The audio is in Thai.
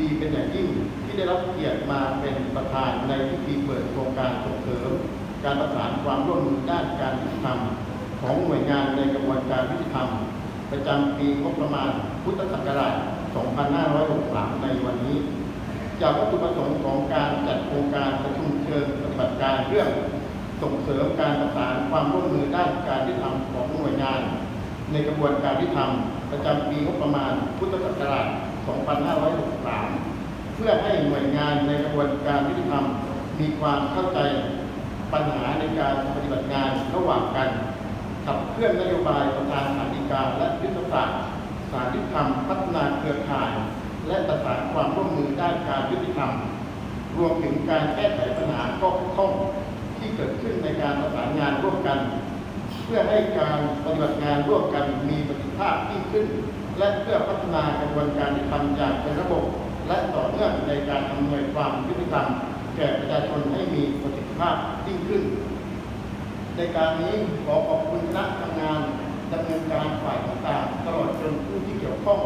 ดีเป็นอย่างยิ่งที่ได้รับเกียรติมาเป็นประธานในพิธีเปิดโครงการส่งเสริม การประสานความร่วมมือด้านการยุติธรรม ของหน่วยงานในกระบวนการยุติธรรม ประจำปีงบประมาณพุทธศักราช 2563 ในวันนี้ จากวัตถุประสงค์ของการจัดโครงการประชุมเชิงปฏิบัติการเรื่อง ส่งเสริมการประสานความร่วมมือด้านการยุติธรรมของหน่วยงาน ในกระบวนการยุติธรรม ประจำปีงบประมาณพุทธศักราช 2563 เพื่อให้หน่วยงานในกระบวนการยุติธรรม มีความเข้าใจปัญหาในการปฏิบัติงานระหว่างกันขับเคลื่อนนโยบายประธานสาธิการและยุทธศาสตร์สารยุติธรรมพัฒนาเครือข่าย และประสานความร่วมมือด้านการยุติธรรม รวมถึงการแก้ไขปัญหาข้อบกพร่องที่เกิดขึ้นในการประสานงานร่วมกัน เพื่อให้การปฏิบัติงานร่วมกันมีประสิทธิภาพยิ่งขึ้น และเพื่อพัฒนากระบวนการยุติธรรมอย่างเป็นระบบ และต่อเนื่องในการอำนวยความยุติธรรมแก่ประชาชนให้มีประสิทธิภาพยิ่งขึ้น ในการนี้ขอขอบคุณคณะทำงานดำเนินการฝ่ายต่างๆ ตลอดจนผู้ที่เกี่ยวข้อง